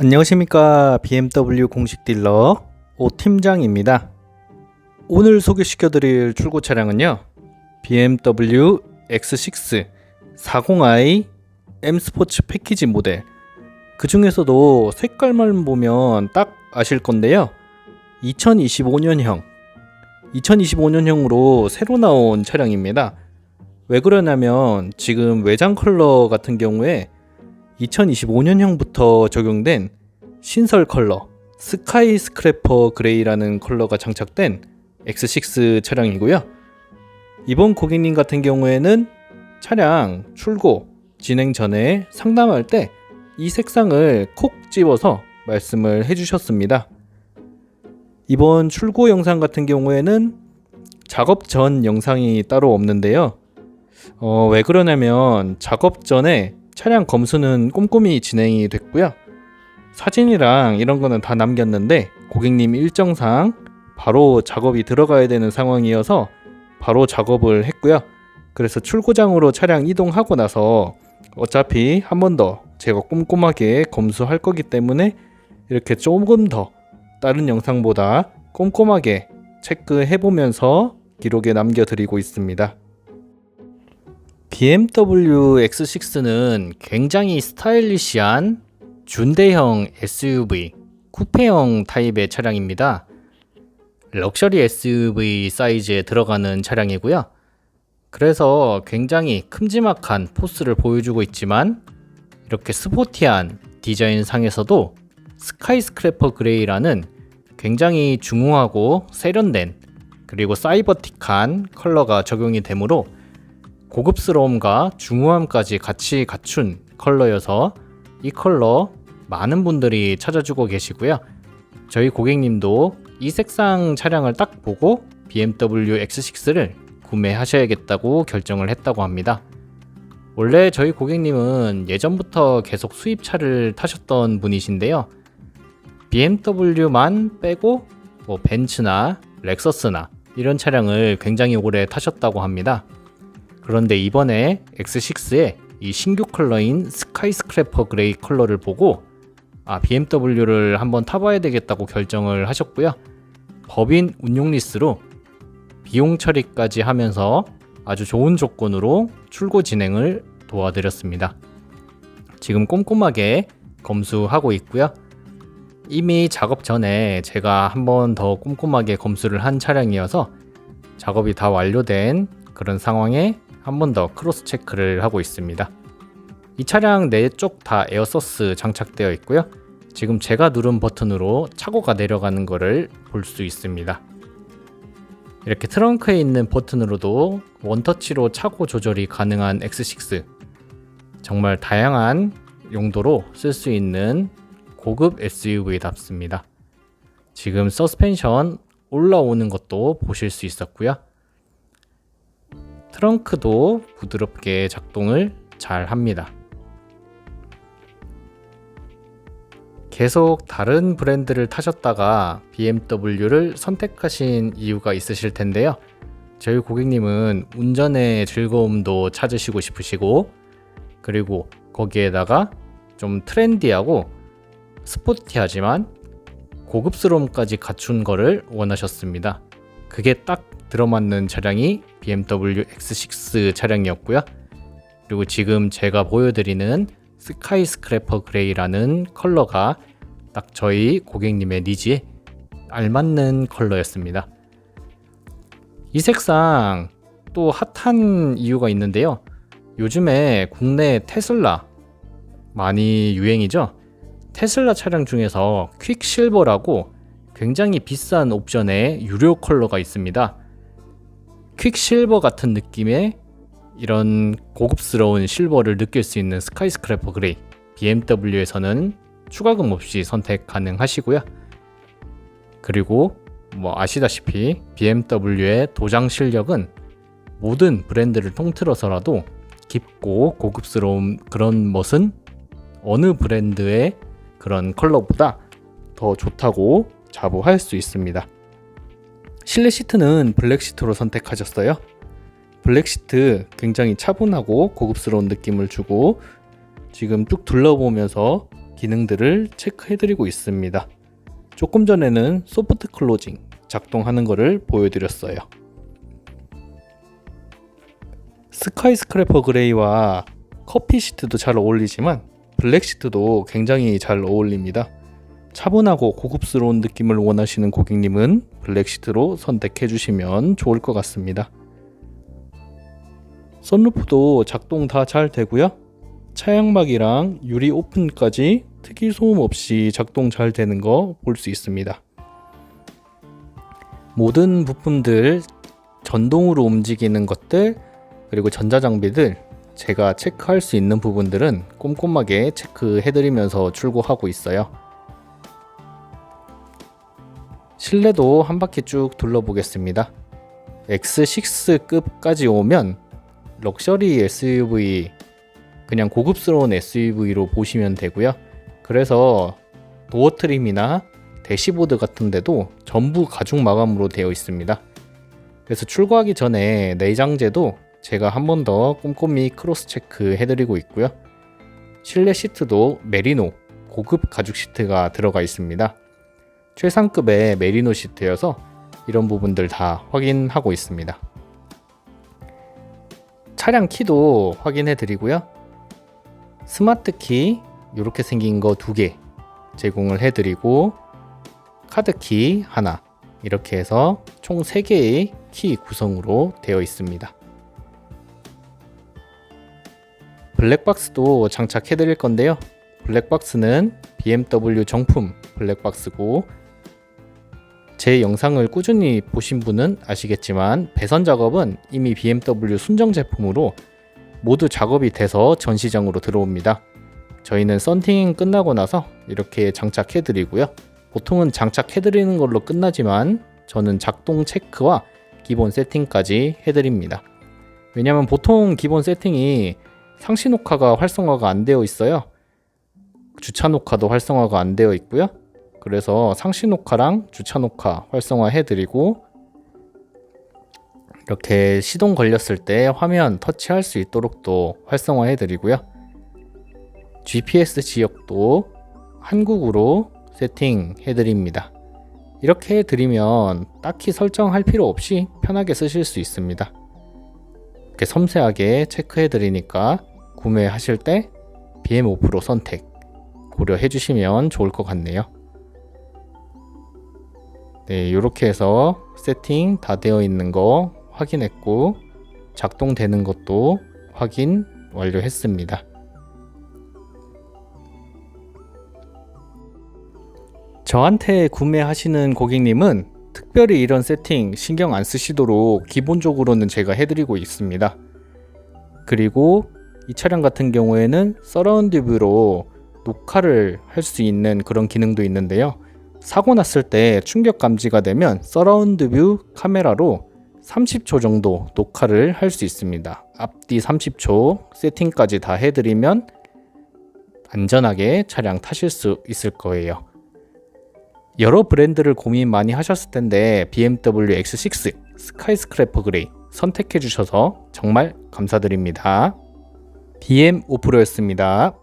안녕하십니까. BMW 공식 딜러 오 팀장입니다. 오늘 소개시켜 드릴 출고 차량은요. BMW X6 40i M 스포츠 패키지 모델. 그 중에서도 색깔만 보면 딱 아실 건데요. 2025년형. 2025년형으로 새로 나온 차량입니다. 왜 그러냐면 지금 외장 컬러 같은 경우에 2025년형부터 적용된 신설 컬러 스카이 스크래퍼 그레이라는 컬러가 장착된 X6 차량이고요. 이번 고객님 같은 경우에는 차량 출고 진행 전에 상담할 때 이 색상을 콕 집어서 말씀을 해주셨습니다. 이번 출고 영상 같은 경우에는 작업 전 영상이 따로 없는데요. 어, 왜 그러냐면 작업 전에 차량 검수는 꼼꼼히 진행이 됐고요. 사진이랑 이런 거는 다 남겼는데 고객님 일정상 바로 작업이 들어가야 되는 상황이어서 바로 작업을 했고요. 그래서 출고장으로 차량 이동하고 나서 어차피 한 번 더 제가 꼼꼼하게 검수할 거기 때문에 이렇게 조금 더 다른 영상보다 꼼꼼하게 체크해 보면서 기록에 남겨드리고 있습니다. BMW X6는 굉장히 스타일리시한 준대형 SUV, 쿠페형 타입의 차량입니다. 럭셔리 SUV 사이즈에 들어가는 차량이고요. 그래서 굉장히 큼지막한 포스를 보여주고 있지만 이렇게 스포티한 디자인 상에서도 스카이스크래퍼 그레이라는 굉장히 중후하고 세련된 그리고 사이버틱한 컬러가 적용이 되므로 고급스러움과 중후함까지 같이 갖춘 컬러여서 이 컬러 많은 분들이 찾아주고 계시고요. 저희 고객님도 이 색상 차량을 딱 보고 BMW X6를 구매하셔야겠다고 결정을 했다고 합니다. 원래 저희 고객님은 예전부터 계속 수입차를 타셨던 분이신데요. BMW만 빼고 뭐 벤츠나 렉서스나 이런 차량을 굉장히 오래 타셨다고 합니다. 그런데 이번에 X6의 이 신규 컬러인 스카이스크래퍼 그레이 컬러를 보고 아, BMW를 한번 타봐야 되겠다고 결정을 하셨고요. 법인 운용 리스로 비용 처리까지 하면서 아주 좋은 조건으로 출고 진행을 도와드렸습니다. 지금 꼼꼼하게 검수하고 있고요. 이미 작업 전에 제가 한 번 더 꼼꼼하게 검수를 한 차량이어서 작업이 다 완료된 그런 상황에 한 번 더 크로스 체크를 하고 있습니다. 이 차량 네쪽다 에어서스 장착되어 있고요. 지금 제가 누른 버튼으로 차고가 내려가는 것을 볼 수 있습니다. 이렇게 트렁크에 있는 버튼으로도 원터치로 차고 조절이 가능한 X6 정말 다양한 용도로 쓸 수 있는 고급 SUV답습니다. 지금 서스펜션 올라오는 것도 보실 수 있었고요. 트렁크도 부드럽게 작동을 잘 합니다. 계속 다른 브랜드를 타셨다가 BMW를 선택하신 이유가 있으실 텐데요. 저희 고객님은 운전의 즐거움도 찾으시고 싶으시고, 그리고 거기에다가 좀 트렌디하고 스포티하지만 고급스러움까지 갖춘 거를 원하셨습니다. 그게 딱 들어맞는 차량이 BMW X6 차량이었고요. 그리고 지금 제가 보여드리는 스카이 스크래퍼 그레이라는 컬러가 딱 저희 고객님의 니즈에 알맞는 컬러였습니다. 이 색상 또 핫한 이유가 있는데요. 요즘에 국내 테슬라 많이 유행이죠. 테슬라 차량 중에서 퀵실버라고 굉장히 비싼 옵션의 유료 컬러가 있습니다. 퀵실버 같은 느낌의 이런 고급스러운 실버를 느낄 수 있는 스카이스크래퍼 그레이 BMW에서는 추가금 없이 선택 가능하시고요. 그리고 뭐 아시다시피 BMW의 도장 실력은 모든 브랜드를 통틀어서라도 깊고 고급스러운 그런 멋은 어느 브랜드의 그런 컬러보다 더 좋다고 자부할 수 있습니다. 실내 시트는 블랙 시트로 선택하셨어요. 블랙 시트 굉장히 차분하고 고급스러운 느낌을 주고 지금 쭉 둘러보면서 기능들을 체크해드리고 있습니다. 조금 전에는 소프트 클로징 작동하는 것을 보여드렸어요. 스카이 스크래퍼 그레이와 커피 시트도 잘 어울리지만 블랙 시트도 굉장히 잘 어울립니다. 차분하고 고급스러운 느낌을 원하시는 고객님은 블랙 시트로 선택해 주시면 좋을 것 같습니다. 선루프도 작동 다 잘 되고요. 차양막이랑 유리 오픈까지 특이 소음 없이 작동 잘 되는 거 볼 수 있습니다. 모든 부품들 전동으로 움직이는 것들 그리고 전자장비들 제가 체크할 수 있는 부분들은 꼼꼼하게 체크해드리면서 출고하고 있어요. 실내도 한 바퀴 쭉 둘러보겠습니다. X6급까지 오면 럭셔리 SUV 그냥 고급스러운 SUV로 보시면 되고요. 그래서 도어 트림이나 대시보드 같은 데도 전부 가죽 마감으로 되어 있습니다. 그래서 출고하기 전에 내장재도 제가 한 번 더 꼼꼼히 크로스 체크 해드리고 있고요. 실내 시트도 메리노 고급 가죽 시트가 들어가 있습니다. 최상급의 메리노 시트여서 이런 부분들 다 확인하고 있습니다. 차량 키도 확인해 드리고요. 스마트 키 이렇게 생긴 거 두 개 제공을 해 드리고 카드 키 하나 이렇게 해서 총 3개의 키 구성으로 되어 있습니다. 블랙박스도 장착해 드릴 건데요. 블랙박스는 BMW 정품 블랙박스고 제 영상을 꾸준히 보신 분은 아시겠지만 배선 작업은 이미 BMW 순정 제품으로 모두 작업이 돼서 전시장으로 들어옵니다. 저희는 썬팅 끝나고 나서 이렇게 장착해 드리고요. 보통은 장착해 드리는 걸로 끝나지만 저는 작동 체크와 기본 세팅까지 해 드립니다. 왜냐면 보통 기본 세팅이 상시 녹화가 활성화가 안 되어 있어요. 주차 녹화도 활성화가 안 되어 있고요. 그래서 상시 녹화랑 주차 녹화 활성화 해드리고 이렇게 시동 걸렸을 때 화면 터치할 수 있도록 또 활성화 해드리고요. GPS 지역도 한국으로 세팅 해드립니다. 이렇게 해드리면 딱히 설정할 필요 없이 편하게 쓰실 수 있습니다. 이렇게 섬세하게 체크해드리니까 구매하실 때 BM5 프로 선택 고려해 주시면 좋을 것 같네요. 네, 이렇게 해서 세팅 다 되어 있는 거 확인했고 작동되는 것도 확인 완료했습니다. 저한테 구매하시는 고객님은 특별히 이런 세팅 신경 안 쓰시도록 기본적으로는 제가 해드리고 있습니다. 그리고 이 차량 같은 경우에는 서라운드 뷰로 녹화를 할 수 있는 그런 기능도 있는데요. 사고 났을 때 충격 감지가 되면 서라운드 뷰 카메라로 30초 정도 녹화를 할 수 있습니다. 앞뒤 30초 세팅까지 다 해드리면 안전하게 차량 타실 수 있을 거예요. 여러 브랜드를 고민 많이 하셨을 텐데 BMW X6 스카이스크래퍼 그레이 선택해 주셔서 정말 감사드립니다. BM5프로였습니다.